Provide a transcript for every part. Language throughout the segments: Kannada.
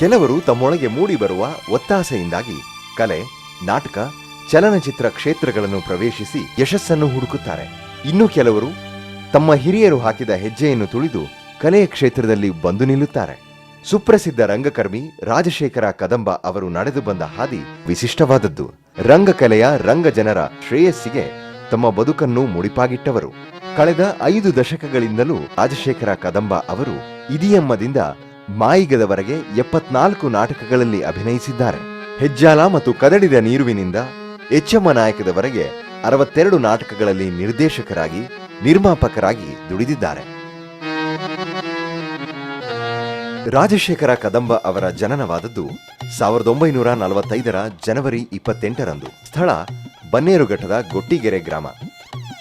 ಕೆಲವರು ತಮ್ಮೊಳಗೆ ಮೂಡಿಬರುವ ಒತ್ತಾಸೆಯಿಂದಾಗಿ ಕಲೆ, ನಾಟಕ, ಚಲನಚಿತ್ರ ಕ್ಷೇತ್ರಗಳನ್ನು ಪ್ರವೇಶಿಸಿ ಯಶಸ್ಸನ್ನು ಹುಡುಕುತ್ತಾರೆ. ಇನ್ನು ಕೆಲವರು ತಮ್ಮ ಹಿರಿಯರು ಹಾಕಿದ ಹೆಜ್ಜೆಯನ್ನು ತುಳಿದು ಕಲೆಯ ಕ್ಷೇತ್ರದಲ್ಲಿ ಬಂದು ನಿಲ್ಲುತ್ತಾರೆ. ಸುಪ್ರಸಿದ್ಧ ರಂಗಕರ್ಮಿ ರಾಜಶೇಖರ ಕದಂಬ ಅವರು ನಡೆದು ಬಂದ ಹಾದಿ ವಿಶಿಷ್ಟವಾದದ್ದು. ರಂಗಕಲೆಯ ರಂಗ ಜನರ ಶ್ರೇಯಸ್ಸಿಗೆ ತಮ್ಮ ಬದುಕನ್ನು ಮುಡಿಪಾಗಿಟ್ಟವರು. ಕಳೆದ ಐದು ದಶಕಗಳಿಂದಲೂ ರಾಜಶೇಖರ ಕದಂಬ ಅವರು ಇದಿಯಮ್ಮದಿಂದ ಮಾಯಿಗದವರೆಗೆ ಎಪ್ಪತ್ನಾಲ್ಕು ನಾಟಕಗಳಲ್ಲಿ ಅಭಿನಯಿಸಿದ್ದಾರೆ. ಹೆಜ್ಜಾಲ ಮತ್ತು ಕದಡಿದ ನೀರುವಿನಿಂದ ಎಚ್ಚಮ್ಮ ನಾಯಕದವರೆಗೆ ಅರವತ್ತೆರಡು ನಾಟಕಗಳಲ್ಲಿ ನಿರ್ದೇಶಕರಾಗಿ, ನಿರ್ಮಾಪಕರಾಗಿ ದುಡಿದಿದ್ದಾರೆ. ರಾಜಶೇಖರ ಕದಂಬ ಅವರ ಜನನವಾದದ್ದು ಸಾವಿರದ ಒಂಬೈನೂರ ನಲವತ್ತೈದರ ಜನವರಿ ಇಪ್ಪತ್ತೆಂಟರಂದು. ಸ್ಥಳ ಬನ್ನೇರುಘಟ್ಟದ ಗೊಟ್ಟಿಗೆರೆ ಗ್ರಾಮ.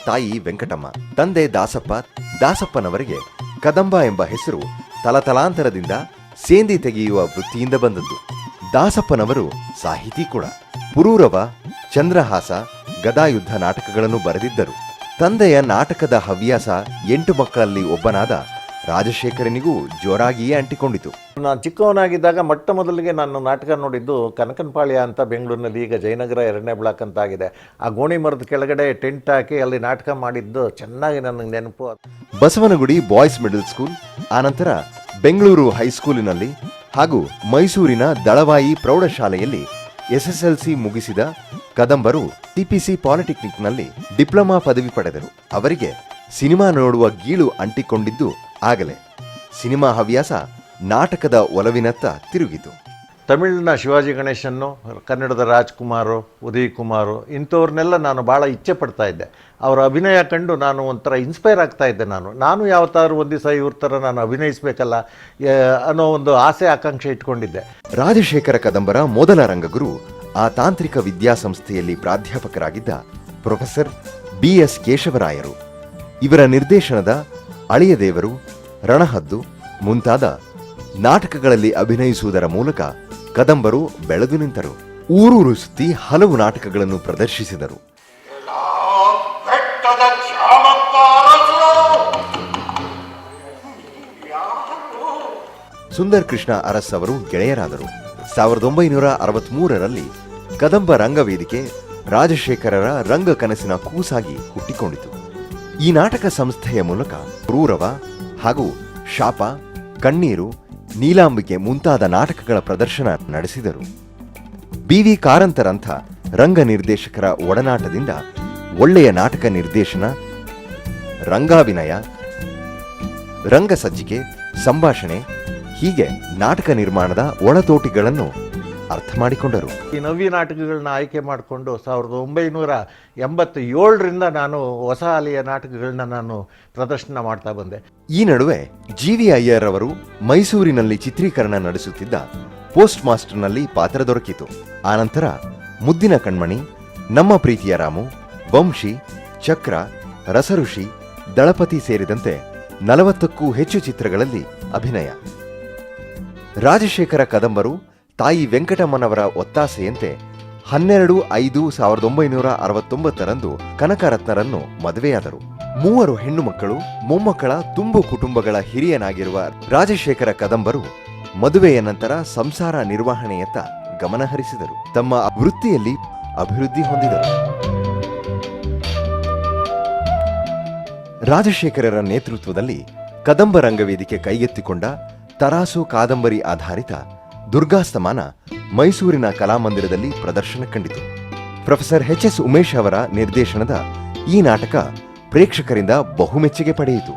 ತಾಯಿ ವೆಂಕಟಮ್ಮ, ತಂದೆ ದಾಸಪ್ಪ, ದಾಸಪ್ಪನವರಿಗೆ ಕದಂಬ ಎಂಬ ಹೆಸರು ತಲತಲಾಂತರದಿಂದ ಸೇಂದಿ ತೆಗೆಯುವ ವೃತ್ತಿಯಿಂದ ಬಂದದ್ದು. ದಾಸಪ್ಪನವರು ಸಾಹಿತಿ ಕೂಡ. ಪುರೂರವ, ಚಂದ್ರಹಾಸ, ಗದಾಯುದ್ಧ ನಾಟಕಗಳನ್ನು ಬರೆದಿದ್ದರು. ತಂದೆಯ ನಾಟಕದ ಹವ್ಯಾಸ ಎಂಟು ಮಕ್ಕಳಲ್ಲಿ ಒಬ್ಬನಾದ ರಾಜಶೇಖರನಿಗೂ ಜೋರಾಗಿಯೇ ಅಂಟಿಕೊಂಡಿತು. ನಾನು ಚಿಕ್ಕವನಾಗಿದ್ದಾಗ ಮೊಟ್ಟ ಮೊದಲಿಗೆ ನಾನು ನಾಟಕ ನೋಡಿದ್ದು ಕನಕನಪಾಳ್ಯ ಅಂತ ಬೆಂಗಳೂರಿನಲ್ಲಿ, ಈಗ ಜಯನಗರ ಎರಡನೇ ಬ್ಲಾಕ್ ಅಂತ ಆಗಿದೆ ಆ ಗೋಣಿ ಮರದ ಕೆಳಗಡೆ ಟೆಂಟ್ ಹಾಕಿ ಅಲ್ಲಿ ನಾಟಕ ಮಾಡಿದ್ದು ಚೆನ್ನಾಗಿ ನನಗೆ ನೆನಪು ಬಸವನಗುಡಿ ಬಾಯ್ಸ್ ಮಿಡಲ್ ಸ್ಕೂಲ್ ಆನಂತರ ಬೆಂಗಳೂರು ಹೈಸ್ಕೂಲಿನಲ್ಲಿ ಹಾಗೂ ಮೈಸೂರಿನ ದಳವಾಯಿ ಪ್ರೌಢಶಾಲೆಯಲ್ಲಿ ಎಸ್ಎಸ್ಎಲ್ಸಿ ಮುಗಿಸಿದ ಕದಂಬರು ಟಿಪಿಸಿ ಪಾಲಿಟೆಕ್ನಿಕ್ನಲ್ಲಿ ಡಿಪ್ಲೊಮಾ ಪದವಿ ಪಡೆದರು. ಅವರಿಗೆ ಸಿನಿಮಾ ನೋಡುವ ಗೀಳು ಅಂಟಿಕೊಂಡಿದ್ದು ಆಗಲೇ. ಸಿನಿಮಾ ಹವ್ಯಾಸ ನಾಟಕದ ಒಲವಿನತ್ತ ತಿರುಗಿತು. ತಮಿಳಿನ ಶಿವಾಜಿ ಗಣೇಶನ್ನು ಕನ್ನಡದ ರಾಜ್ಕುಮಾರು ಉದಯ್ ಕುಮಾರು ಇಂಥವ್ರನ್ನೆಲ್ಲ ನಾನು ಭಾಳ ಇಚ್ಛೆ ಪಡ್ತಾ ಇದ್ದೆ. ಅವರ ಅಭಿನಯ ಕಂಡು ನಾನು ಒಂಥರ ಇನ್ಸ್ಪೈರ್ ಆಗ್ತಾ ಇದ್ದೆ ನಾನು. ನಾನು ಯಾವತ್ತಾದ್ರೂ ಒಂದು ದಿವಸ ಇವ್ರ ಥರ ನಾನು ಅಭಿನಯಿಸಬೇಕಲ್ಲ ಅನ್ನೋ ಒಂದು ಆಸೆ ಆಕಾಂಕ್ಷೆ ಇಟ್ಕೊಂಡಿದ್ದೆ. ರಾಜಶೇಖರ ಕದಂಬರ ಮೊದಲ ರಂಗಗುರು ಆ ತಾಂತ್ರಿಕ ವಿದ್ಯಾಸಂಸ್ಥೆಯಲ್ಲಿ ಪ್ರಾಧ್ಯಾಪಕರಾಗಿದ್ದ ಪ್ರೊಫೆಸರ್ ಬಿ ಎಸ್ ಕೇಶವರಾಯರು. ಇವರ ನಿರ್ದೇಶನದ ಅಳಿಯ ದೇವರು ರಣಹದ್ದು ಮುಂತಾದ ನಾಟಕಗಳಲ್ಲಿ ಅಭಿನಯಿಸುವುದರ ಮೂಲಕ ಕದಂಬರು ಬೆಳೆದು ನಿಂತರು. ಊರೂರು ಸುತ್ತಿ ಹಲವು ನಾಟಕಗಳನ್ನು ಪ್ರದರ್ಶಿಸಿದರು. ಸುಂದರ್ ಕೃಷ್ಣ ಅರಸ್ ಅವರು ಗೆಳೆಯರಾದರು. ಸಾವಿರದ ಒಂಬೈನೂರ ಅರವತ್ಮೂರರಲ್ಲಿ ಕದಂಬ ರಂಗವೇದಿಕೆ ರಾಜಶೇಖರರ ರಂಗ ಕನಸಿನ ಕೂಸಾಗಿ ಹುಟ್ಟಿಕೊಂಡಿತು. ಈ ನಾಟಕ ಸಂಸ್ಥೆಯ ಮೂಲಕ ಕ್ರೂರವ ಹಾಗೂ ಶಾಪ ಕಣ್ಣೀರು ನೀಲಾಂಬಿಕೆ ಮುಂತಾದ ನಾಟಕಗಳ ಪ್ರದರ್ಶನ ನಡೆಸಿದರು. ಬಿವಿ ಕಾರಂತರಂಥ ರಂಗ ನಿರ್ದೇಶಕರ ಒಡನಾಟದಿಂದ ಒಳ್ಳೆಯ ನಾಟಕ ನಿರ್ದೇಶನ, ರಂಗಾಭಿನಯ, ರಂಗಸಜ್ಜಿಕೆ, ಸಂಭಾಷಣೆ, ಹೀಗೆ ನಾಟಕ ನಿರ್ಮಾಣದ ಒಳತೋಟಿಗಳನ್ನು ಅರ್ಥ ಮಾಡಿಕೊಂಡರು. ಈ ನವ್ಯ ನಾಟಕಗಳನ್ನ ಆಯ್ಕೆ ಮಾಡಿಕೊಂಡು ಸಾವಿರದ ಒಂಬೈನೂರ ಎಂಬತ್ತ ಏಳರಿಂದ ನಾನು ಹೊಸ ಅಲೆಯ ನಾಟಕಗಳನ್ನ ನಾನು ಪ್ರದರ್ಶನ ಮಾಡ್ತಾ ಬಂದೆ. ಈ ನಡುವೆ ಜಿ ವಿ ಅಯ್ಯರ್ ಅವರು ಮೈಸೂರಿನಲ್ಲಿ ಚಿತ್ರೀಕರಣ ನಡೆಸುತ್ತಿದ್ದ ಪೋಸ್ಟ್ ಮಾಸ್ಟರ್ನಲ್ಲಿ ಪಾತ್ರ ದೊರಕಿತು. ಆನಂತರ ಮುದ್ದಿನ ಕಣ್ಮಣಿ ನಮ್ಮ ಪ್ರೀತಿಯ ರಾಮು ವಂಶಿ ಚಕ್ರ ರಸಋಷಿ ದಳಪತಿ ಸೇರಿದಂತೆ ನಲವತ್ತಕ್ಕೂ ಹೆಚ್ಚು ಚಿತ್ರಗಳಲ್ಲಿ ಅಭಿನಯ. ರಾಜಶೇಖರ ಕದಂಬರು ತಾಯಿ ವೆಂಕಟಮ್ಮನವರ ಒತ್ತಾಸೆಯಂತೆ ಹನ್ನೆರಡು ಐದು ಸಾವಿರದ ಒಂಬೈನೂರ ಅರವತ್ತೊಂಬತ್ತರಂದು ಕನಕರತ್ನರನ್ನು ಮದುವೆಯಾದರು. ಮೂವರು ಹೆಣ್ಣು ಮಕ್ಕಳು ಮೊಮ್ಮಕ್ಕಳ ತುಂಬು ಕುಟುಂಬಗಳ ಹಿರಿಯನಾಗಿರುವ ರಾಜಶೇಖರ ಕದಂಬರು ಮದುವೆಯ ನಂತರ ಸಂಸಾರ ನಿರ್ವಹಣೆಯತ್ತ ಗಮನಹರಿಸಿದರು ತಮ್ಮ ವೃತ್ತಿಯಲ್ಲಿ ಅಭಿವೃದ್ಧಿ ಹೊಂದಿದರು. ರಾಜಶೇಖರರ ನೇತೃತ್ವದಲ್ಲಿ ಕದಂಬ ರಂಗವೇದಿಕೆ ಕೈಗೆತ್ತಿಕೊಂಡ ತರಾಸು ಕಾದಂಬರಿ ಆಧಾರಿತ ದುರ್ಗಾಸ್ತಮಾನ ಮೈಸೂರಿನ ಕಲಾಮಂದಿರದಲ್ಲಿ ಪ್ರದರ್ಶನ ಕಂಡಿತು. ಪ್ರೊಫೆಸರ್ ಎಚ್ ಎಸ್ ಉಮೇಶ್ ಅವರ ನಿರ್ದೇಶನದ ಈ ನಾಟಕ ಪ್ರೇಕ್ಷಕರಿಂದ ಬಹುಮೆಚ್ಚುಗೆ ಪಡೆಯಿತು.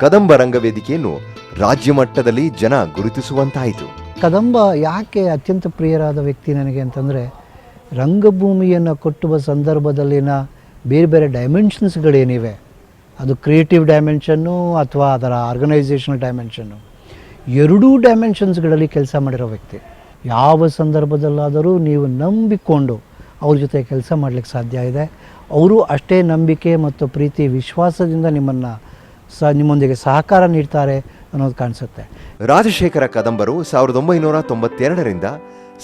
ಕದಂಬ ರಂಗವೇದಿಕೆಯನ್ನು ರಾಜ್ಯ ಮಟ್ಟದಲ್ಲಿ ಜನ ಗುರುತಿಸುವಂತಾಯಿತು. ಕದಂಬ ಯಾಕೆ ಅತ್ಯಂತ ಪ್ರಿಯರಾದ ವ್ಯಕ್ತಿ ನನಗೆ ಅಂತಂದರೆ, ರಂಗಭೂಮಿಯನ್ನು ಕೊಟ್ಟುವ ಸಂದರ್ಭದಲ್ಲಿನ ಬೇರೆ ಬೇರೆ ಡೈಮೆನ್ಷನ್ಸ್ಗಳೇನಿವೆ ಅದು ಕ್ರಿಯೇಟಿವ್ ಡೈಮೆನ್ಷನ್ನು ಅಥವಾ ಅದರ ಆರ್ಗನೈಸೇಷನಲ್ ಡೈಮೆನ್ಷನ್ನು ಎರಡೂ ಡೈಮೆನ್ಷನ್ಸ್ಗಳಲ್ಲಿ ಕೆಲಸ ಮಾಡಿರೋ ವ್ಯಕ್ತಿ. ಯಾವ ಸಂದರ್ಭದಲ್ಲಾದರೂ ನೀವು ನಂಬಿಕೊಂಡು ಅವ್ರ ಜೊತೆ ಕೆಲಸ ಮಾಡಲಿಕ್ಕೆ ಸಾಧ್ಯ ಇದೆ. ಅವರು ಅಷ್ಟೇ ನಂಬಿಕೆ ಮತ್ತು ಪ್ರೀತಿ, ವಿಶ್ವಾಸದಿಂದ ನಿಮ್ಮನ್ನು ಸ, ನಿಮ್ಮೊಂದಿಗೆ ಸಹಕಾರ ನೀಡ್ತಾರೆ ಅನ್ನೋದು ಕಾಣಿಸುತ್ತೆ. ರಾಜಶೇಖರ ಕದಂಬರು ಸಾವಿರದ ಒಂಬೈನೂರ ತೊಂಬತ್ತೆರಡರಿಂದ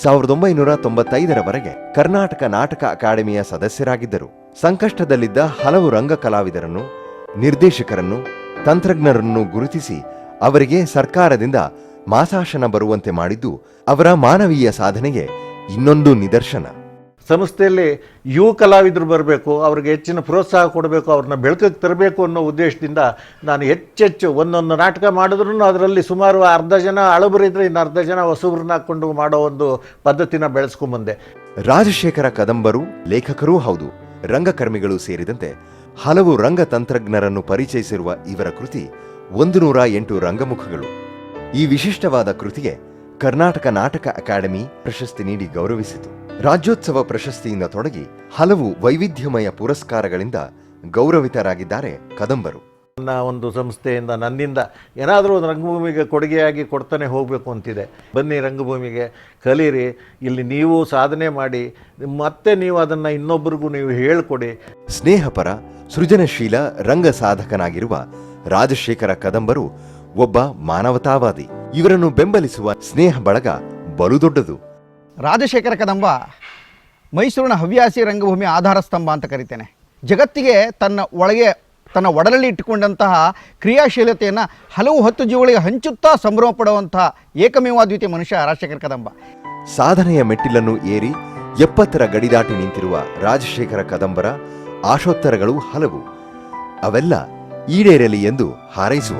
ಸಾವಿರದ ಒಂಬೈನೂರ ತೊಂಬತ್ತೈದರವರೆಗೆ ಕರ್ನಾಟಕ ನಾಟಕ ಅಕಾಡೆಮಿಯ ಸದಸ್ಯರಾಗಿದ್ದರು. ಸಂಕಷ್ಟದಲ್ಲಿದ್ದ ಹಲವು ರಂಗ ಕಲಾವಿದರನ್ನು ನಿರ್ದೇಶಕರನ್ನು, ತಂತ್ರಜ್ಞರನ್ನು ಗುರುತಿಸಿ ಅವರಿಗೆ ಸರ್ಕಾರದಿಂದ ಮಾಸಾಶನ ಬರುವಂತೆ ಮಾಡಿದ್ದು ಅವರ ಮಾನವೀಯ ಸಾಧನೆಗೆ ಇನ್ನೊಂದು ನಿದರ್ಶನ. ಸಂಸ್ಥೆಯಲ್ಲಿ ಯುವ ಕಲಾವಿದರು ಬರಬೇಕು ಅವ್ರಿಗೆ ಹೆಚ್ಚಿನ ಪ್ರೋತ್ಸಾಹ ಕೊಡಬೇಕು ಅವ್ರನ್ನ ಬೆಳಕಿಗೆ ತರಬೇಕು ಅನ್ನೋ ಉದ್ದೇಶದಿಂದ ನಾನು ಹೆಚ್ಚೆಚ್ಚು ಒಂದೊಂದು ನಾಟಕ ಮಾಡಿದ್ರೂ ಅದರಲ್ಲಿ ಸುಮಾರು ಅರ್ಧ ಜನ ಅಳಬರಿದ್ರೆ ಇನ್ನು ಅರ್ಧ ಜನ ಹೊಸಬ್ರನ್ನ ಹಾಕ್ಕೊಂಡು ಮಾಡೋ ಒಂದು ಪದ್ಧತಿನ ಬೆಳೆಸ್ಕೊಂಬಂದೆ. ರಾಜಶೇಖರ ಕದಂಬರು ಲೇಖಕರೂ ಹೌದು ರಂಗಕರ್ಮಿಗಳು ಸೇರಿದಂತೆ ಹಲವು ರಂಗ ತಂತ್ರಜ್ಞರನ್ನು ಪರಿಚಯಿಸಿರುವ ಇವರ ಕೃತಿ ಒಂದು ನೂರ ಎಂಟು ರಂಗಮುಖಗಳು. ಈ ವಿಶಿಷ್ಟವಾದ ಕೃತಿಗೆ ಕರ್ನಾಟಕ ನಾಟಕ ಅಕಾಡೆಮಿ ಪ್ರಶಸ್ತಿ ನೀಡಿ ಗೌರವಿಸಿತು. ರಾಜ್ಯೋತ್ಸವ ಪ್ರಶಸ್ತಿಯಿಂದ ತೊಡಗಿ ಹಲವು ವೈವಿಧ್ಯಮಯ ಪುರಸ್ಕಾರಗಳಿಂದ ಗೌರವಿತರಾಗಿದ್ದಾರೆ ಕದಂಬರು. ನನ್ನ ಒಂದು ಸಂಸ್ಥೆಯಿಂದ ನನ್ನಿಂದ ಏನಾದರೂ ಒಂದು ರಂಗಭೂಮಿಗೆ ಕೊಡುಗೆಯಾಗಿ ಕೊಡ್ತಾನೆ ಹೋಗಬೇಕು ಅಂತಿದೆ. ಬನ್ನಿ ರಂಗಭೂಮಿಗೆ ಕಲೀರಿ ಇಲ್ಲಿ ನೀವು ಸಾಧನೆ ಮಾಡಿ ಮತ್ತೆ ನೀವು ಅದನ್ನು ಇನ್ನೊಬ್ಬರಿಗೂ ನೀವು ಹೇಳಿಕೊಡಿ. ಸ್ನೇಹಪರ ಸೃಜನಶೀಲ ರಂಗ ಸಾಧಕನಾಗಿರುವ ರಾಜಶೇಖರ ಕದಂಬರು ಒಬ್ಬ ಮಾನವತಾವಾದಿ. ಇವರನ್ನು ಬೆಂಬಲಿಸುವ ಸ್ನೇಹ ಬಳಗ ಬಲು ದೊಡ್ಡದು. ರಾಜಶೇಖರ ಕದಂಬ ಮೈಸೂರಿನ ಹವ್ಯಾಸಿ ರಂಗಭೂಮಿ ಆಧಾರ ಸ್ತಂಭ ಅಂತ ಕರಿತೇನೆ. ಜಗತ್ತಿಗೆ ತನ್ನ ಒಳಗೆ ತನ್ನ ಒಡಲಲ್ಲಿ ಇಟ್ಟುಕೊಂಡಂತಹ ಕ್ರಿಯಾಶೀಲತೆಯನ್ನು ಹಲವು ಹತ್ತು ಜೀವಗಳಿಗೆ ಹಂಚುತ್ತಾ ಸಂಭ್ರಮ ಪಡುವಂತಹ ಏಕಮೇವಾದ್ವಿತೀಯ ಮನುಷ್ಯ ರಾಜಶೇಖರ ಕದಂಬ. ಸಾಧನೆಯ ಮೆಟ್ಟಿಲನ್ನು ಏರಿ ಎಪ್ಪತ್ತರ ಗಡಿದಾಟಿ ನಿಂತಿರುವ ರಾಜಶೇಖರ ಕದಂಬರ ಆಶೋತ್ತರಗಳು ಹಲವು. ಅವೆಲ್ಲ ಈಡೇರಲಿ ಎಂದು ಹಾರೈಸುವ.